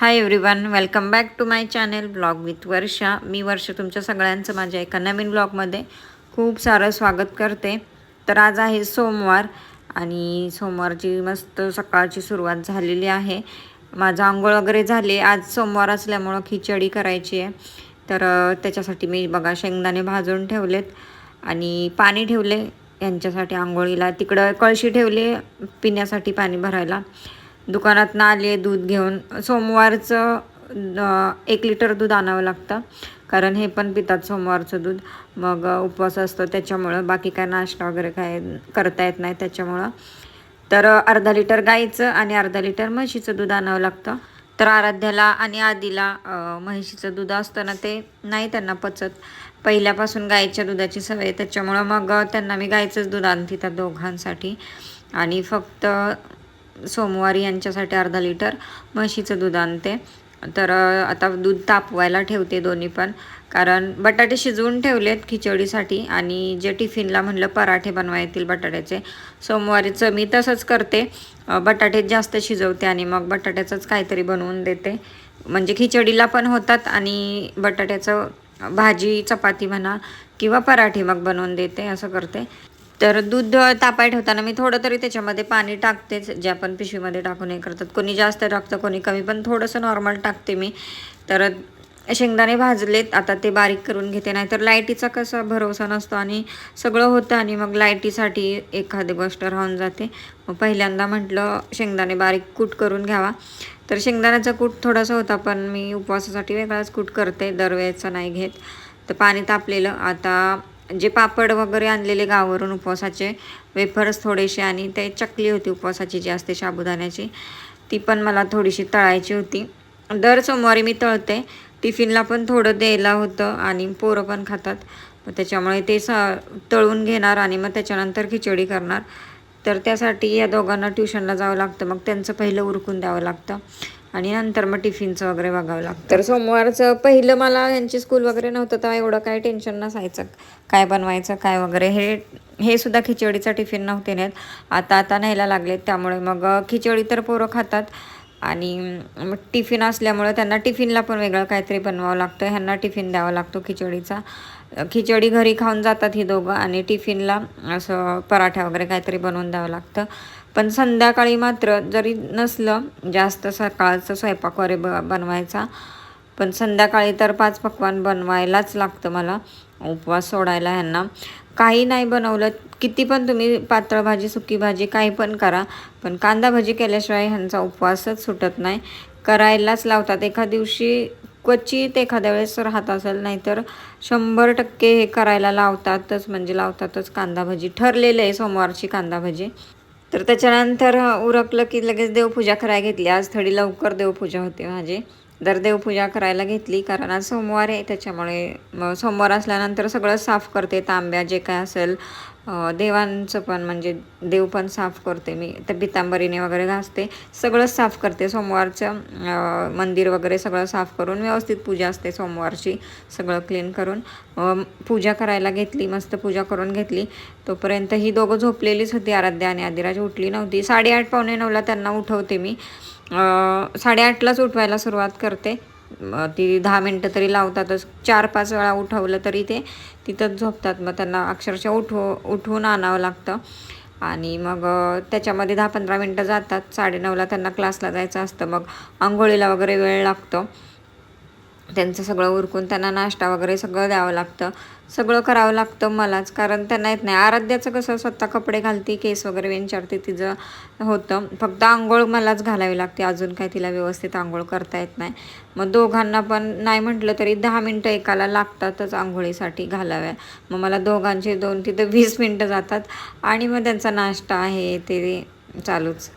Hi everyone welcome back to my channel blog with Varsha मी वर्ष तुमच्या सगळ्यांचं माझ्या एका नवीन ब्लॉगमध्ये खूप सारं स्वागत करते. तर आज आहे सोमवार आणि सोमवारची मस्त सकाळची सुरुवात झालेली आहे. माझं आंघोळ वगैरे झाले. आज सोमवार असल्यामुळं खिचडी करायची आहे. तर त्याच्यासाठी मी बघा शेंगदाणे भाजून ठेवलेत आणि पाणी ठेवले. यांच्यासाठी आंघोळीला तिकडं कळशी ठेवली पिण्यासाठी पाणी भरायला. दुकानातनं आले दूध घेऊन. सोमवारचं एक लिटर दूध आणावं लागतं. कारण हे पण पितात सोमवारचं दूध. मग उपवास असतो त्याच्यामुळं बाकी काय नाश्ता वगैरे काय करता येत नाही त्याच्यामुळं. तर अर्धा लिटर गाईचं आणि अर्धा लिटर म्हशीचं दूध आणावं लागतं. तर आराध्याला आणि आधीला म्हशीचं दूध असतं ना ते नाही त्यांना पचत. पहिल्यापासून गाईच्या दुधाची सवय आहे, त्याच्यामुळं मग त्यांना मी गाईचंच दूध आणते त्या दोघांसाठी. आणि फक्त सोमवारी यांच्यासाठी अर्धा लिटर म्हशीचं दूध आणते. तर आता दूध तापवायला ठेवते दोन्ही पण. कारण बटाटे शिजवून ठेवलेत खिचडीसाठी आणि जे टिफिनला म्हणलं पराठे बनवायतील बटाट्याचे. सोमवारीचं मी तसंच करते. बटाटे जास्त शिजवते आणि मग बटाट्याचंच काहीतरी बनवून देते. म्हणजे खिचडीला पण होतात आणि बटाट्याचं भाजी चपाती म्हणा किंवा पराठे मग बनवून देते असं करते. तर दूध तापाय ठेवताना मी थोडं तरी त्याच्यामध्ये पाणी टाकतेच जे आपण पिशवीमध्ये टाकून हे करतात. कोणी जास्त टाकतं कोणी कमी पण थोडंसं नॉर्मल टाकते मी. तर शेंगदाणे भाजलेत आता ते बारीक करून घेते. नाहीतर लाईटीचा कसा भरोसा नसतो आणि सगळं होतं आणि मग लाईटीसाठी एखादी गोष्ट राहून जाते. मग पहिल्यांदा म्हटलं शेंगदाणे बारीक कूट करून घ्यावा. तर शेंगदाण्याचा कूट थोडासा होता पण मी उपवासासाठी वेगळाच कूट करते. दरवेळेचा नाही घेत. तर पाणी तापलेलं. आता जे पापड वगैरे आणलेले गावावरून उपवासाचे वेफर्स थोडेसे आणि ते चकली होती उपवासाची जी असते साबुदाण्याची ती पण मला थोडीशी तळायची होती. दर सोमवारी मी तळते. टिफिनला पण थोडं द्यायला होतं आणि पोरं पण खातात. मग त्याच्यामुळे ते स तळून घेणार आणि मग त्याच्यानंतर खिचडी करणार. तर त्यासाठी या दोघांना ट्युशनला जावं लागतं. मग त्यांचं पहिलं उरकून द्यावं लागतं. आणि नंतर मग टिफिनचं वगैरे बघावं लागतं. तर सोमवारचं पहिलं मला यांची स्कूल वगैरे नव्हतं तेव्हा एवढं काय टेन्शन नसायचं. काय बनवायचं काय वगैरे हे हे सुद्धा खिचडीचा टिफिन नव्हते नेत. आता आता न्यायला लागलेत त्यामुळे मग खिचडी तर पोरं खातात. आणि मग टिफिन असल्यामुळे त्यांना टिफिनला पण वेगळं काहीतरी बनवावं लागतं. ह्यांना टिफिन द्यावा लागतो खिचडीचा. खिचडी घरी खाऊन जातात ही दोघं आणि टिफिनला असं पराठा वगैरे काहीतरी बनवून द्यावं लागतं. पण संध्याकाळी मात्र जरी नसलं जास्त सकाळचं स्वयंपाक वगैरे ब बनवायचा पण संध्याकाळी तर पाच पक्वान बनवायलाच लागतं मला उपवास सोडायला ह्यांना. काही नाही बनवलं किती पण तुम्ही पातळ भाजी सुकी भाजी काही पण करा पण कांदा भाजी केल्याशिवाय ह्यांचा उपवासच सुटत नाही. करायलाच लावतात. एका दिवशी क्वचित एखाद्या वेळेस राहत असेल नाहीतर शंभर टक्के हे करायला लावतातच म्हणजे लावतातच कांदा भजी. ठरलेलं आहे सोमवारची कांदा भजी. तर त्याच्यानंतर उरकलं की लगेच देवपूजा करायला घेतली. आज थोडी लवकर देवपूजा होते माझी. दर देवपूजा करायला घेतली. कारण आज सोमवार आहे त्याच्यामुळे मग सोमवार असल्यानंतर सगळं साफ करते तांब्या जे काय असेल देवांचं पण म्हणजे देव पण साफ करते मी. तर पितांबरीने वगैरे घासते. सगळंच साफ करते सोमवारचं. मंदिर वगैरे सगळं साफ करून व्यवस्थित पूजा असते सोमवारची. सगळं क्लीन करून. पूजा करायला घेतली मस्त पूजा करून घेतली. तोपर्यंत ही दोघं झोपलेलीच होती. आराध्या आणि आदिराज उठली नव्हती. साडेआठ पावणे नऊला त्यांना उठवते मी. साडेआठलाच उठवायला सुरुवात करते. मग ती दहा मिनटं तरी लावतातच. चार पाच वेळा उठवलं तरी ते तिथंच झोपतात. मग त्यांना अक्षरशः उठव उठवून आणावं लागतं. आणि मग त्याच्यामध्ये दहा पंधरा मिनटं जातात. साडेनऊला त्यांना क्लासला जायचं असतं. मग आंघोळीला वगैरे वेळ लागतो. त्यांचं सगळं उरकून त्यांना नाश्ता वगैरे सगळं द्यावं लागतं. सगळं करावं लागतं मलाच कारण त्यांना येत नाही. आराध्याचं कसं स्वतः कपडे घालते केस वगैरे विंचारते तिचं होतं. फक्त आंघोळ मलाच घालावी लागते. अजून काय तिला व्यवस्थित आंघोळ करता येत नाही. मग दोघांना पण नाही म्हटलं तरी दहा मिनटं एकाला लागतातच आंघोळीसाठी घालाव्या. मग मला दोघांचे दोन तिथं वीस मिनटं जातात. आणि मग त्यांचा नाश्ता आहे ते चालूच.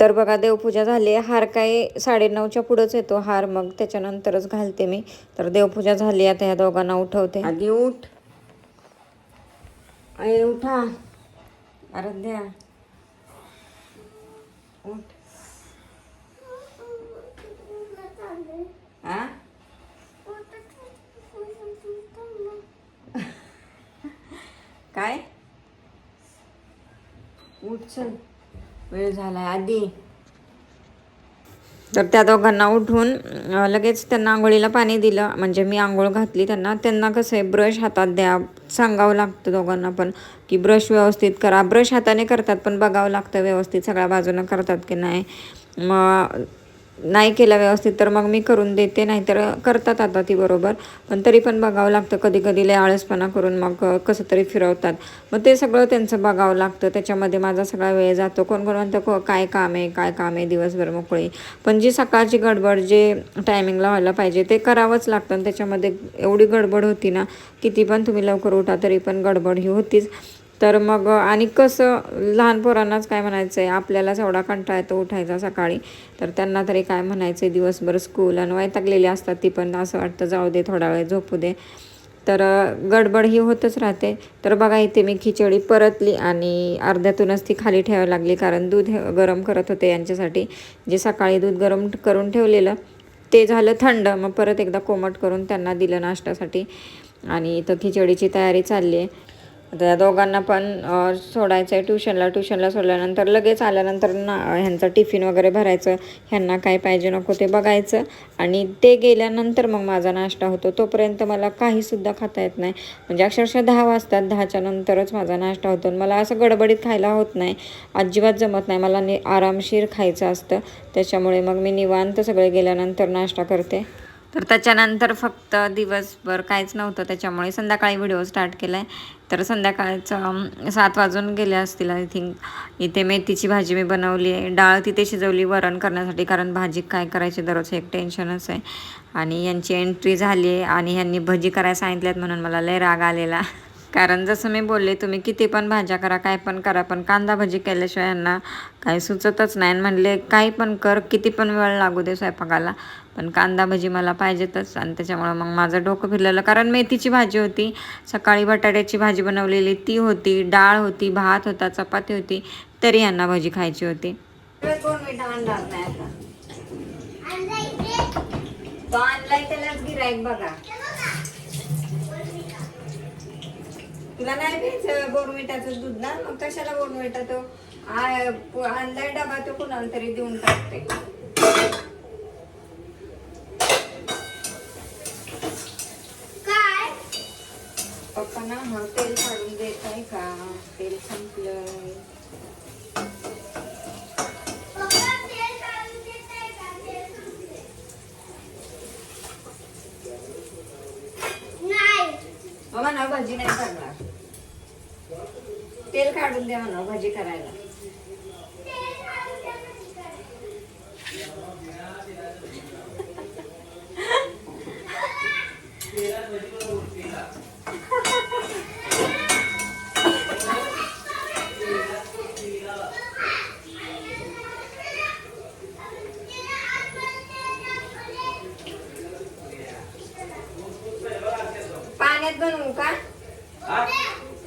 तर बघा देवपूजा झाली आहे. हार काय साडेनऊच्या पुढंच येतो हार. मग त्याच्यानंतरच घालते मी. तर देवपूजा झाली आता ह्या दोघांना उठवते. आधी उठ. अरे उठा. आराध्या उठ. आ? काय? उठ चल. वेळ झालाय आधी. तर त्या दोघांना उठून लगेच त्यांना आंघोळीला पाणी दिलं. म्हणजे मी आंघोळ घातली त्यांना. त्यांना कसं आहे ब्रश हातात द्या. सांगावं लागतं दोघांना पण की ब्रश व्यवस्थित करा. ब्रश हाताने करतात पण बघावं लागतं व्यवस्थित सगळ्या बाजूनं करतात की नाही. मग नाही केला व्यवस्थित तर मग मी करून देते नाहीतर करतात आता ती बरोबर. पण तरी पण बघावं लागतं कधी कधी लय आळसपणा करून मग कसं तरी फिरवतात. मग ते सगळं त्यांचं बघावं लागतं त्याच्यामध्ये माझा सगळा वेळ जातो. कोण कोण म्हणतं को काय काम आहे काय काम आहे दिवसभर मोकळी पण जी सकाळची गडबड जे टायमिंगला व्हायला पाहिजे ते करावंच लागतं. आणि त्याच्यामध्ये एवढी गडबड होती ना किती पण तुम्ही लवकर उठा तरी पण गडबड ही होतीच. तर मग आणि कसं लहान पोरांनाच काय म्हणायचं आहे आपल्यालाच एवढा कंटाळा येतो उठायचा सकाळी. तर त्यांना तरी काय म्हणायचं आहे दिवसभर स्कूल आणि वैतागलेली असतात ती पण असं वाटतं जाऊ दे थोडा वेळ झोपू दे. तर गडबड ही होतच राहते. तर बघा इथे मी खिचडी परतली आणि अर्ध्यातूनच ती खाली ठेवावी लागली कारण दूध हे गरम करत होते यांच्यासाठी. जे सकाळी दूध गरम करून ठेवलेलं ते झालं थंड. मग परत एकदा कोमट करून त्यांना दिलं नाश्त्यासाठी. आणि इथं खिचडीची तयारी चालली आहे. आता या दोघांना पण सोडायचं आहे ट्युशनला ट्युशनला सोडल्यानंतर लगेच आल्यानंतर ना ह्यांचा टिफिन वगैरे भरायचं. ह्यांना काय पाहिजे नको ते बघायचं. आणि ते गेल्यानंतर मग माझा नाश्ता होतो. तोपर्यंत मला काहीसुद्धा खाता येत नाही. म्हणजे अक्षरशः दहा वाजतात. दहाच्या नंतरच माझा नाश्ता होतो. आणि मला असं गडबडीत खायला होत नाही. अजिबात जमत नाही. मला नि आरामशीर खायचं असतं. त्याच्यामुळे मग मी निवांत सगळे गेल्यानंतर नाश्ता करते. तर त्याच्यानंतर फक्त दिवसभर काहीच नव्हतं. त्याच्यामुळे संध्याकाळी व्हिडिओ स्टार्ट केला आहे तर संध्याकाळचं सात वाजून गेले असतील आय थिंक इथे मेथीची भाजी मी बनवली आहे. डाळ तिथे शिजवली वरण करण्यासाठी कारण भाजी काय करायची दररोज एक टेन्शनच आहे. आणि यांची एंट्री झाली आहे आणि यांनी भजी करायला सांगितल्यात म्हणून मला लय राग आलेला. कारण जसं मी बोलले तुम्ही किती पण भाज्या करा काय पण करा पण कांदा भजी केल्याशिवाय यांना काही सुचतच नाही. आणि म्हणले काही पण कर किती पण वेळ लागू दे स्वयंपाकाला पण कांदा भजी मला पाहिजेतच. आणि त्याच्यामुळं मग माझं डोकं फिरलेलं कारण मेथीची भाजी होती सकाळी बटाट्याची भाजी बनवलेली ती होती डाळ होती भात होता चपाती होती तरी यांना भजी खायची होती. त्यालाच गिरायक बघा. तुला नाही प्यायचं बोरमिठाचं दूध ना? मग कशाला बोरमिठा तो? आणलाय डबा तो कुणाला तरी देऊन टाकते. काय? पप्पा ना हा तेल काढून देत आहे का? तेल संपलंय. संपले. मग म्हणा भाजी नाही करणार. तेल काढून द्या म्हणा भाजी करायला. पाण्यात बनवू का?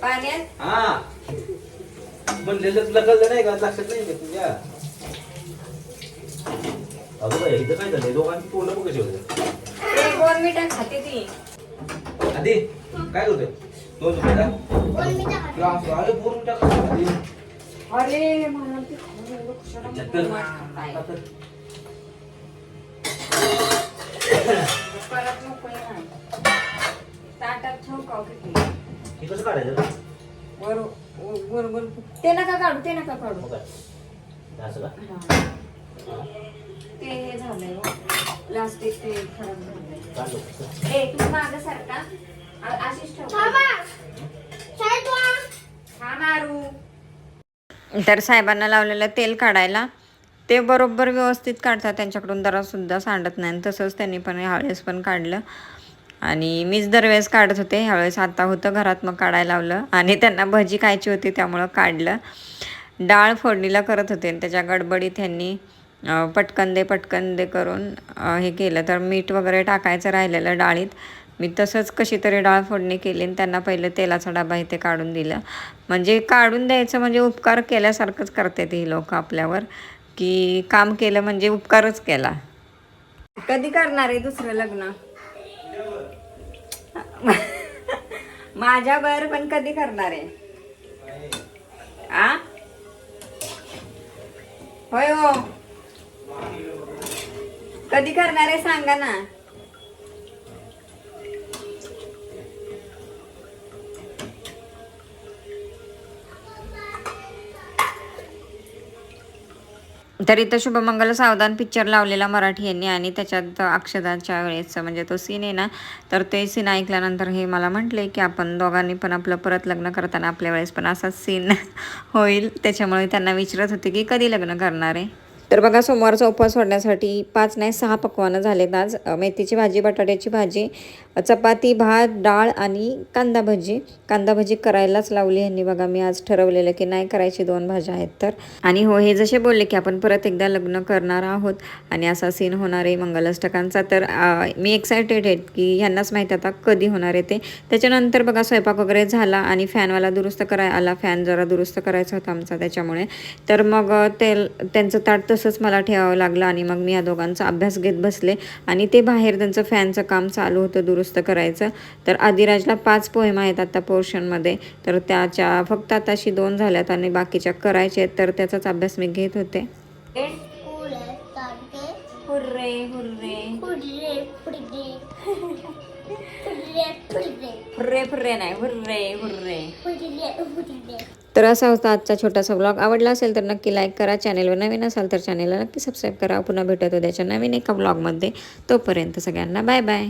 पाण्यात हा म्हणलेलं तुला कळलं नाही का लक्षात नाही तुझ्या अगं बाई इथं काय झालंय दोघांची तोंड बघ कशी होते बोरमिठा खाते ती आधी काय करतोय दोन रुपये का? कोण मी टाकत? तुला असं आधी. अरे मला ते खाऊन एवढं कशाला चत्तर. नको वाटतंय. आता परत नको येणार. ताटात ठेवू का किती? हे कसं काढायचं वर वर वर. ते नका काढू ते नका काढू. हो काय? असं का? हा. ते हे झालंय हो. प्लास्टिक ते खराब झालंय. ए तू मागं सारखा आ- अशीच ठेव. हा मारू. तर साहेबांना लावलेलं तेल काढायला ते बरोबर व्यवस्थित काढतात. त्यांच्याकडून जरासुद्धा सांडत नाही. आणि तसंच त्यांनी पण ह्यावेळेस पण काढलं. आणि मीच दरवेळेस काढत होते. ह्यावेळेस आता होतं घरात मग काढायला लावलं. आणि त्यांना भजी खायची होती त्यामुळं काढलं. डाळ फोडणीला करत होते आणि त्याच्या गडबडीत त्यांनी पटकन दे पटकन दे करून हे केलं. तर मीठ वगैरे टाकायचं राहिलेलं डाळीत. मी तसंच कशी तरी डाळ फोडणी केली आणि त्यांना पहिलं तेलाचा डबा इथे काढून दिलं. म्हणजे काढून द्यायचं म्हणजे उपकार केल्यासारखंच करते ती लोक आपल्यावर. की काम केलं म्हणजे उपकारच केला. कधी करणार आहे दुसरं लग्न? माझ्यावर पण कधी करणार आहे? आ? होय हो. कधी करणार आहे सांगा ना. तर इथं शुभमंगल सावधान पिक्चर लावलेला मराठी यांनी आणि त्याच्यात अक्षदाच्या वेळेसचा म्हणजे तो सीन आहे ना तर ते सीन ऐकल्यानंतर हे मला म्हटले की आपण दोघांनी पण आपलं परत लग्न करताना आपल्या वेळेस पण असाच सीन होईल. त्याच्यामुळे त्यांना विचारत होते की कधी लग्न करणार आहे? तर बघा सोमवारचा उपवास सोडण्यासाठी पाच नाही सहा पक्वानं झालेत आज. मेथीची भाजी बटाट्याची भाजी चपाती भात डाळ आणि कांदा भजी. कांदा भजी करायलाच लावली ह्यांनी बघा मी आज ठरवलेलं की नाही करायची दोन भाज्या आहेत तर. आणि हो हे जसे बोलले की आपण परत एकदा लग्न करणार आहोत आणि असा सीन होणार आहे मंगलाष्टकांचा. तर मी एक्सायटेड आहे की ह्यांनाच माहीत आता कधी होणार आहे ते. त्याच्यानंतर बघा स्वयंपाक वगैरे झाला आणि फॅनवाला दुरुस्त कराय आला. फॅन जरा दुरुस्त करायचा होता आमचा त्याच्यामुळे. तर मग ते त्यांचं ताट तसंच मला ठेवावं लागलं आणि मग मी या दोघांचा अभ्यास घेत बसले. आणि ते बाहेर त्यांचं फॅनचं काम चालू होतं दुरुस्त करायचं. तर आदिराजला पाच पोएम आहेत आता पोर्शनमध्ये. तर त्याच्या फक्त आताशी दोन झाल्यात आणि बाकीच्या करायच्या आहेत तर त्याचाच अभ्यास मी घेत होते. Hurray hurray. हुर्रे नाही हुर्रे हुर्रे. तर असा होता आजचा छोटासा ब्लॉग आवडला असेल तर नक्की लाईक करा. चॅनेलवर नवीन असाल तर चॅनेलला नक्की सबस्क्राईब करा. पुन्हा भेटत उद्याच्या नवीन एका ब्लॉगमध्ये तोपर्यंत सगळ्यांना बाय बाय